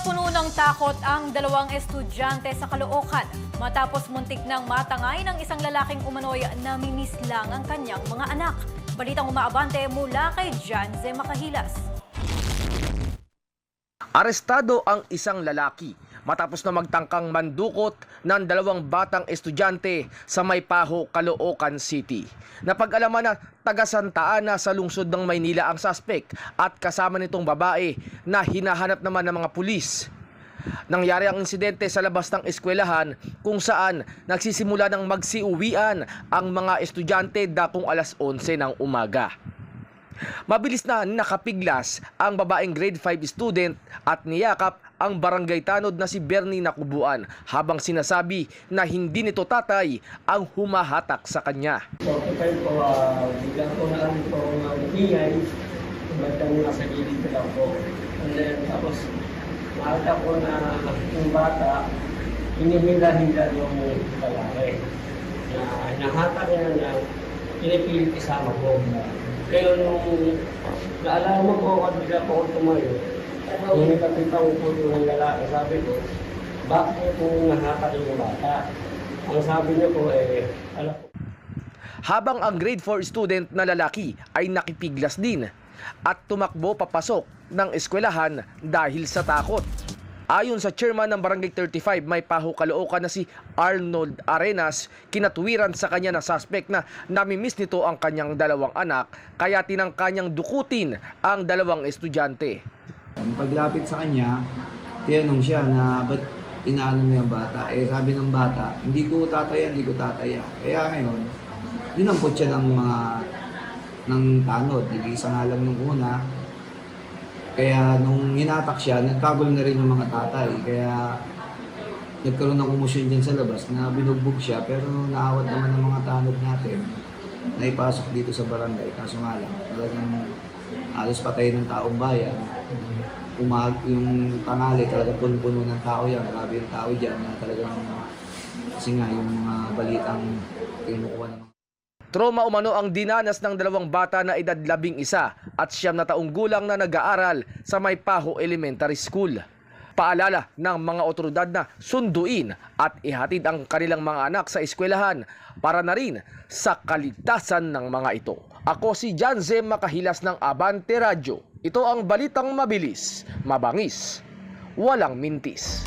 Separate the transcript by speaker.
Speaker 1: Napuno ng takot ang dalawang estudyante sa Caloocan matapos muntik ng matangay ng isang lalaking umano'y namimiss lang ang kanyang mga anak. Balitang umaabante mula kay Janze Makahilas.
Speaker 2: Arestado ang isang lalaki matapos na magtangkang mandukot ng dalawang batang estudyante sa Maypaho, Caloocan City. Napag-alaman na taga Santa Ana sa lungsod ng Maynila ang suspect at kasama nitong babae na hinahanap naman ng mga pulis. Nangyari ang insidente sa labas ng eskwelahan kung saan nagsisimula ng magsiuwian ang mga estudyante dakong alas 11 ng umaga. Mabilis na nakapiglas ang babaeng grade 5 student at niyakap ang barangay tanod na si Bernie Nakubuan habang sinasabi na hindi nito tatay ang humahatak sa kanya.
Speaker 3: So, kaya po, uh, biglang po na po ng ingay, magdang nasa gilid ko lang po. And then, tapos, nakita ko na yung bata, hinihila-hila yung lalaki. Na nahatak niya na pinipilit isama ko. Pero nung naalala po, at bigla po ako tumayo, nakakita ko yung lalaki, sabi ko, bakit po nahatak yung bata? Ang sabi niyo po, eh, alam ko,
Speaker 2: Habang ang grade 4 student na lalaki ay nakipiglas din at tumakbo papasok ng eskwelahan dahil sa takot. Ayon sa chairman ng Barangay 35, may paho Caloocan na si Arnold Arenas, kinatuwiran sa kanya na suspect na namimiss nito ang kanyang dalawang anak kaya tinangka niyang dukutin ang dalawang estudyante.
Speaker 4: Ang paglapit sa kanya, tinanong siya na ba't inaano mo yung bata? Eh sabi ng bata, hindi ko tataya, hindi ko tataya. Kaya ngayon, dinampot siya ng mga ng tanod. Nag-iisa nga lang nung una. Kaya nung hinatak siya, nagkagulo na rin yung mga tatay. Kaya nagkaroon ng kumusyon dyan sa labas na binugbog siya pero naawat naman ng mga tanod natin na ipasok dito sa barangay. Kaso nga lang, talagang alos patay ng taong bayan. Umag, yung tangali, talaga puno-puno ng tao yan. Grabe yung tao dyan na talagang kasi nga yung mga balitang kinukuha ng
Speaker 2: Trauma umano ang dinanas ng dalawang bata na edad labing isa at siyam na taong gulang na nag-aaral sa Maypaho Elementary School. Paalala ng mga otoridad na sunduin at ihatid ang kanilang mga anak sa eskwelahan para na rin sa kaligtasan ng mga ito. Ako si John Zem Makahilas ng Abante Radio. Ito ang balitang mabilis, mabangis, walang mintis.